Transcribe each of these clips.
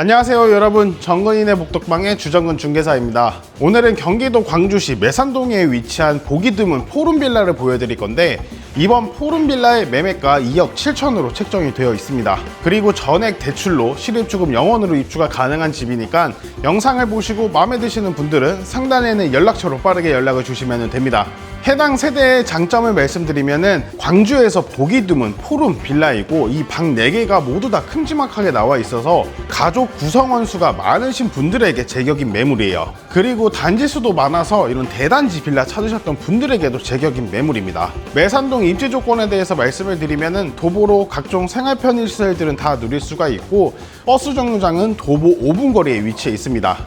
안녕하세요 여러분. 정건인의 복덕방의 주정근 중개사입니다. 오늘은 경기도 광주시 매산동에 위치한 보기 드문 포룸빌라를 보여드릴 건데 이번 포룸빌라의 매매가 2억 7천으로 책정이 되어 있습니다. 그리고 전액 대출로 실입주금 0원으로 입주가 가능한 집이니까 영상을 보시고 마음에 드시는 분들은 상단에 있는 연락처로 빠르게 연락을 주시면 됩니다 해당 세대의 장점을 말씀드리면은 광주에서 보기 드문 포룸 빌라이고 이 방 4개가 모두 다 큼지막하게 나와 있어서 가족 구성원 수가 많으신 분들에게 제격인 매물이에요. 그리고 단지 수도 많아서 이런 대단지 빌라 찾으셨던 분들에게도 제격인 매물입니다. 매산동 입지 조건에 대해서 말씀을 드리면은 도보로 각종 생활 편의 시설들은 다 누릴 수가 있고 버스 정류장은 도보 5분 거리에 위치해 있습니다.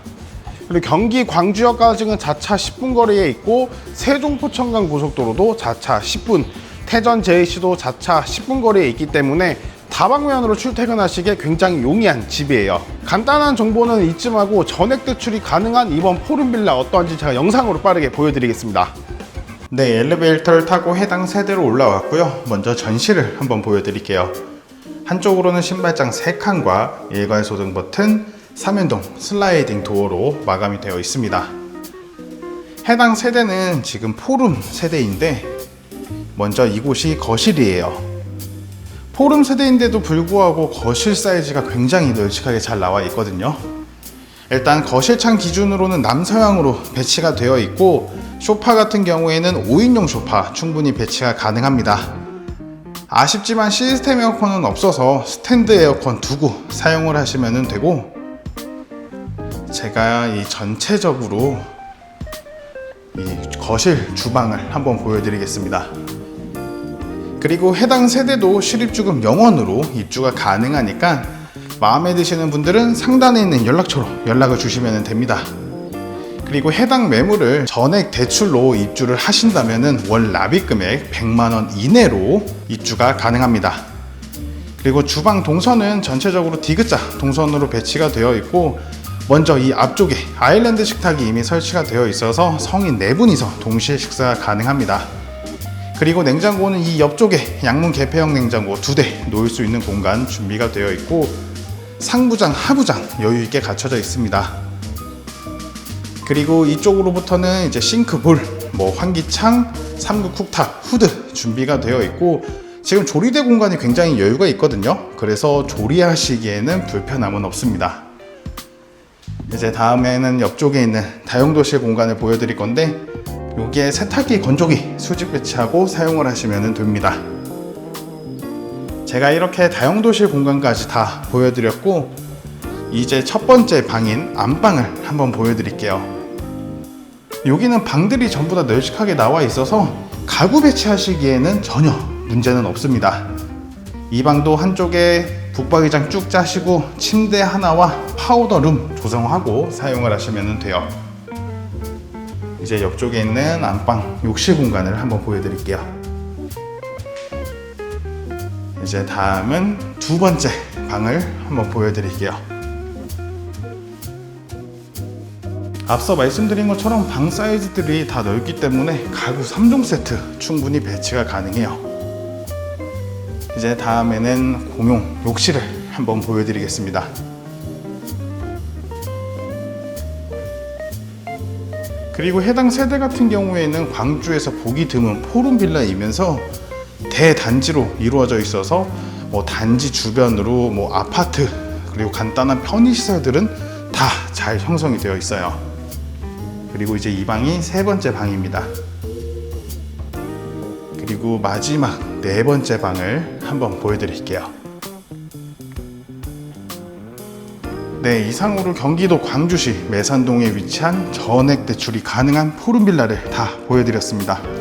그리고 경기 광주역까지는 자차 10분 거리에 있고 세종 포천간 고속도로도 자차 10분, 태전 제이시도 자차 10분 거리에 있기 때문에 다방면으로 출퇴근하시기에 굉장히 용이한 집이에요. 간단한 정보는 이쯤하고 전액 대출이 가능한 이번 포름빌라 어떠한지 제가 영상으로 빠르게 보여드리겠습니다. 네, 엘리베이터를 타고 해당 세대로 올라왔고요. 먼저 전시를 한번 보여드릴게요. 한쪽으로는 신발장 3칸과 일괄 소등 버튼, 3연동 슬라이딩 도어로 마감이 되어 있습니다. 해당 세대는 지금 포룸 세대인데 먼저 이곳이 거실이에요. 포룸 세대인데도 불구하고 거실 사이즈가 굉장히 널찍하게 잘 나와 있거든요. 일단 거실창 기준으로는 남서향으로 배치가 되어 있고 소파 같은 경우에는 5인용 소파 충분히 배치가 가능합니다. 아쉽지만 시스템 에어컨은 없어서 스탠드 에어컨 두고 사용을 하시면 되고 제가 이 전체적으로 이 거실 주방을 한번 보여드리겠습니다. 그리고 해당 세대도 실입주금 0원으로 입주가 가능하니까 마음에 드시는 분들은 상단에 있는 연락처로 연락을 주시면 됩니다. 그리고 해당 매물을 전액 대출로 입주를 하신다면 월 납입 금액 100만 원 이내로 입주가 가능합니다. 그리고 주방 동선은 전체적으로 디귿자 동선으로 배치가 되어 있고 먼저 이 앞쪽에 아일랜드 식탁이 이미 설치가 되어 있어서 성인 4분이서 동시에 식사가 가능합니다. 그리고 냉장고는 이 옆쪽에 양문 개폐형 냉장고 두 대 놓을 수 있는 공간 준비가 되어 있고 상부장, 하부장 여유 있게 갖춰져 있습니다. 그리고 이쪽으로부터는 이제 싱크볼, 뭐 환기창, 3구 쿡탑, 후드 준비가 되어 있고 지금 조리대 공간이 굉장히 여유가 있거든요. 그래서 조리하시기에는 불편함은 없습니다. 이제 다음에는 옆쪽에 있는 다용도실 공간을 보여드릴 건데 여기에 세탁기, 건조기 수직 배치하고 사용을 하시면 됩니다. 제가 이렇게 다용도실 공간까지 다 보여드렸고 이제 첫 번째 방인 안방을 한번 보여드릴게요. 여기는 방들이 전부 다 널찍하게 나와 있어서 가구 배치하시기에는 전혀 문제는 없습니다. 이 방도 한쪽에 북박이장 쭉 짜시고 침대 하나와 파우더룸 조성하고 사용을 하시면 돼요. 이제 옆쪽에 있는 안방 욕실 공간을 한번 보여드릴게요. 이제 다음은 두 번째 방을 한번 보여드릴게요. 앞서 말씀드린 것처럼 방 사이즈들이 다 넓기 때문에 가구 3종 세트 충분히 배치가 가능해요. 이제 다음에는 공용 욕실을 한번 보여드리겠습니다. 그리고 해당 세대 같은 경우에는 광주에서 보기 드문 포룸 빌라이면서 대단지로 이루어져 있어서 뭐 단지 주변으로 뭐 아파트 그리고 간단한 편의 시설들은 다 잘 형성이 되어 있어요. 그리고 이제 이 방이 세 번째 방입니다. 그리고 마지막 네 번째 방을 한번 보여드릴게요. 네, 이상으로 경기도 광주시 매산동에 위치한 전액 대출이 가능한 포룸빌라를 다 보여드렸습니다.